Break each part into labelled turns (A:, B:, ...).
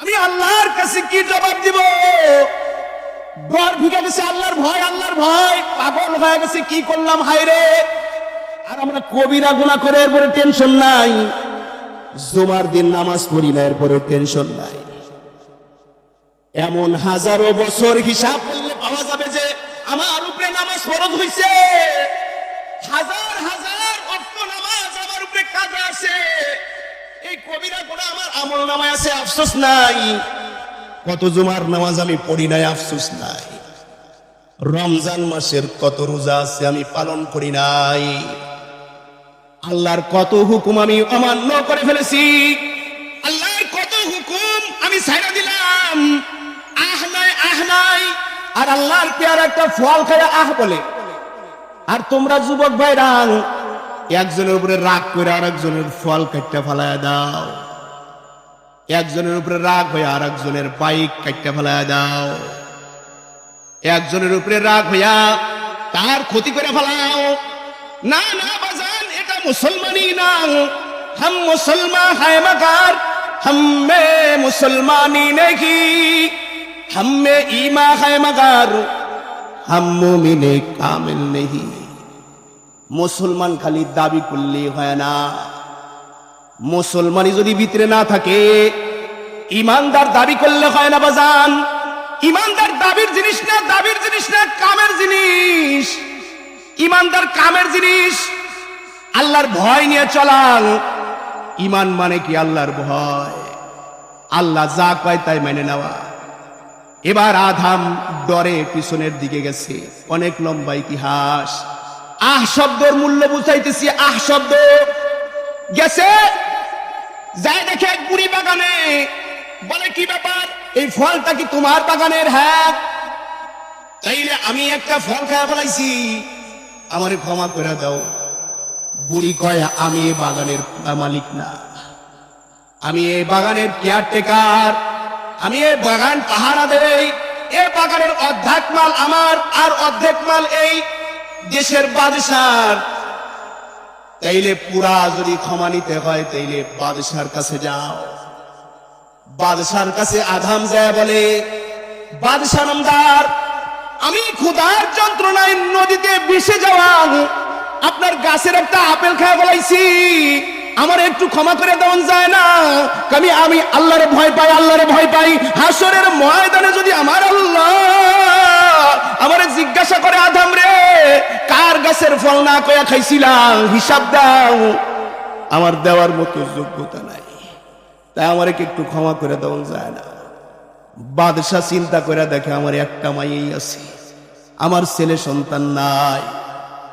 A: আমি আল্লাহর কাছে কি জবাব দিব? ঘর ভিগে গেছে আল্লাহর ভয় আল্লাহর ভয়। পাগল হয়ে গেছে, কি করলাম হায়রে আর আমরা কবিরা গুণা করে এরপরে টেনশন নাই। জুমার দিন নামাজ পড়ি না, এরপরে টেনশন নাই। এমন হাজারো বছর হিসাব করলে পাওয়া যাবে যে আমার উপরে নামাজ ফরজ হইছে। হাজার হাজার অক্ট নামাজ আমার উপরে কাজে আছে এই কবিরা করে আমার আমল নামায় আছে, আফসোস নাই। কত জুমার নামাজ আমি পড়ি নাই, আফসোস নাই। রমজান মাসের কত রোজা আছে আমি পালন করি নাই। আল্লাহর কত হুকুম আমি অমান্য করে ফেলেছি। আল্লাহর কত হুকুম আমি ছাইড়া দিলাম। আহ নাই আহ নাই। আর আল্লাহর পেয়ার একটা ফল খায় আহ বলে। আর তোমরা যুবক ভাইরা একজনের উপরে রাগ করে আর একজনের ফল কাটতে ফেলায় দাও। একজনের উপরে রাগ হয়ে আর একজনের বাইক কাটতে ফেলায় দাও। একজনের উপরে রাগ হইয়া তার ক্ষতি করে ফেলাও। না না, বাজান, এটা মুসলমানই না। হাম মুসলমান, হায় মগার হাম মে মুসলমানি নেহি হাম ইমা হায় মগার হাম কামিল নেহি। মুসলমান খালি দাবি করলে হয় না। মুসলমানই যদি ভিতরে না থাকে, ইমানদার দাবি করলে হয় না বাজান। ইমানদার দাবির জিনিস না, দাবির জিনিস না, কামের জিনিস। ইমানদার কামের জিনিস, আল্লাহর ভয় নিয়ে চলাল। ইমান মানে কি আল্লাহর ভয়? আল্লাহ যা কয় তাই মেনে নেওয়া। এবার আধাম ডরে পিছনের দিকে গেছে, অনেক লম্বা ইতিহাস। আহ শব্দের মূল্য বুঝাইতেছি, আহ শব্দ। গেছে? যাই দেখে এক বুড়ি বাগানে। বলে, কি ব্যাপার? এই ফলটা কি তোমার বাগানের? হ্যাঁ। তাইলে আমি একটা ফল খাওয়া ফেলাইছি। আমার ক্ষমা করে দাও। বুড়ি কয়, আমি এই বাগানের মালিক না। আমি এই বাগানের কেয়ারটেকার। আমি এই বাগান পাহারা দেই। এই বাগানের অর্ধেক মাল আমার আর অর্ধেক মাল এই। দেশের বাদশার। তাইলে পুরা যদি ক্ষমা নিতে হয়, তাইলে বাদশার কাছে যাও। বাদশার কাছে আধাম যায় বলে বাদশাহ নামদার, আমি ক্ষুধার যন্ত্রণায় নদীতে ভেসে যাওয়া আপনার গাছের একটা আপেল খায় বলাইছি। আমার একটু ক্ষমা করে দেওয়া যায় না। আমি আমি আল্লাহর ভয় পাই, আল্লাহর ভয় পাই। হাসরের ময়দানে যদি আমার আল্লাহ ফল না কয়া খাইছিলাম, হিসাব দাও। আমার দেওয়ার মতো যোগ্যতা নাই। তাই আমার একটু ক্ষমা করে দেওয়া যায় না? বাদশাহ চিন্তা করে দেখে আমার একটা মাইয়েই আছে। আমার ছেলে সন্তান নাই।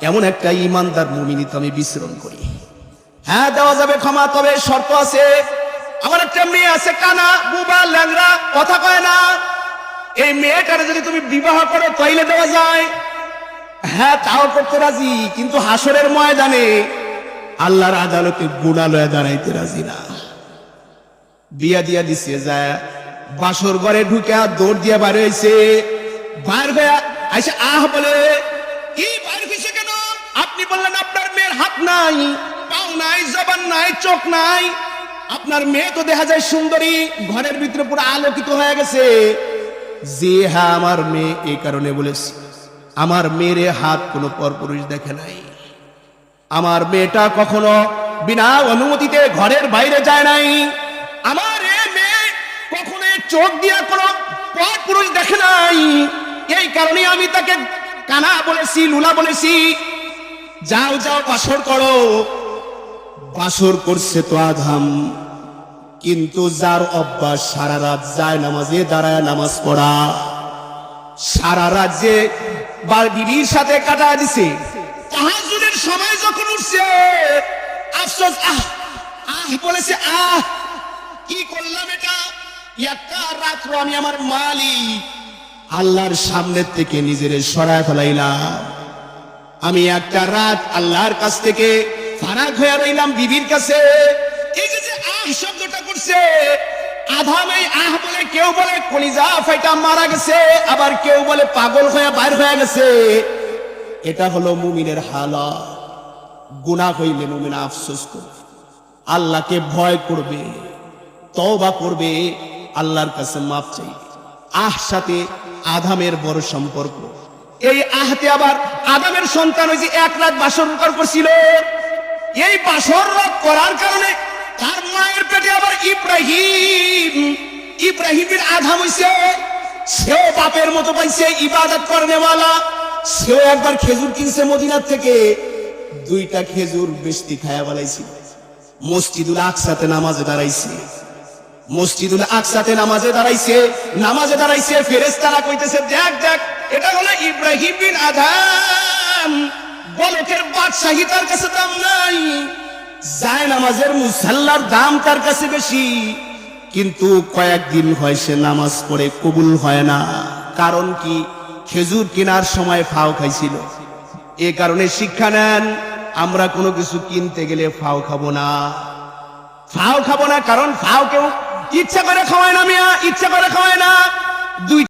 A: এমন একটা ইমানদার মুমিনি তো আমি বিশ্রম করি। হ্যাঁ দেওয়া যাবে ক্ষমা, তবে শর্ত আছে। আমার একটা মেয়ে আছে, কানা, বুবা ল্যাংরা কথা কয় না। এই মেয়েটারে যদি তুমি বিবাহ করো, তাইলে দেওয়া যায়। হ্যাঁ তাও করতে রাজি, কিন্তু হাসরের ময়দানে আল্লাহর আদালতে গুণালয়ে দাঁড়াইতে রাজি না। বিয়া দিয়া দিছে যায় বাসর ঘরে ঢুকে দৌড় দিয়া বাইরে হয়েছে বার হয়ে আইসে, আহ বলে, কি বার হয়েছে কেন? আপনি বললেন আপনার মেয়ের হাত নাই, পাও নাই, জবান নাই, চোখ নাই। আপনার মেয়ে তো দেখা যায় সুন্দরী, ঘরের ভিতরে পুরো আলোকিত হয়ে গেছে। যে হ্যাঁ আমার মেয়ে এই কারণে বলেছে। আমার মেয়ের হাত কোনো পরপুরুষ দেখে নাই। আমার মেয়েটা কখনো বিনা অনুমতিতে ঘরের বাইরে যায় নাই। আমার এ মেয়ে কখনো চোখ দিয়া কোনো পরপুরুষ দেখে নাই। এই কারণে আমি তাকে কানা বলেছি, লুলা বলেছি, যাও যাও, বাসর করো। বাসর করছে তো আধাম, কিন্তু যার অভ্যাস সারা রাত যায় নামাজে, দাঁড়ায় নামাজ পড়া। সারা রাত যে বা- বিবির সাথে কাটা দিছে। তাহাজুদের সময় যখন উঠছে, আফসোস, আহ আহ, বলেছে, আহ, কি করলাম এটা? একটা রাত্র আমি আমার মালিক আল্লাহর সামনের থেকে নিজের সরায় ফেলাইলাম। আমি একটা রাত আল্লাহর কাছ থেকে ফারাক হয়ে রইলাম, বিবির কাছে। এই যে আহ শব্দটা করছে আধাম এই আহ বলে কেউ বলে কলিজা ফাইটা মারা গেছে, আবার কেউ বলে পাগল হয়ে বাইর হয়ে গেছে। এটা হলো মুমিনের হালা গুনাহ হইলে মুমিন আফসোস করবে। আল্লাহকে ভয় করবে, তওবা করবে, আল্লাহর কাছে মাপ চাই আহ সাথে আদামের বড় সম্পর্ক। এই আহতে আবার আদামের সন্তান ওই যে এক রাত বাসর করছিল এই বাসর করার কারণে তার মায়ের পেটে আবার ইব্রাহিম। ইব্রাহিমের আধাম হইছে। সেও বাপের মতো পাইছে, ইবাদত করনেওয়ালা সেও একবার খেজুর কিনছে মদিনার থেকে। দুইটা খেজুর বেশি খায়া বলাইছিল মসজিদুল আকসাতে নামাজে দাঁড়াইছে। মসজিদুল আকসাতে নামাজে দাঁড়াইছে। নামাজে দাঁড়াইছে, ফেরেশতারা কইতেছে, দেখ দেখ, এটা হলো ইব্রাহিম বিন আদাম। বলকের বাদশাহী তার কাছে দাম নাই। যায় নামাজের মুসাল্লার দাম তার কাছে বেশি। কিন্তু কয়েকদিন হয় সে নামাজ পড়ে কবুল হয় না। কারণ কি? খেজুর কেনার সময় ফাও খাইছিল। এ কারণে শিক্ষা নেন, আমরা কোনো কিছু কিনতে গেলে ফাও খাব না। ফাও খাব না কারণ ফাও কেউ ইচ্ছা করে খাওয়ায় না মিয়া, ইচ্ছা করে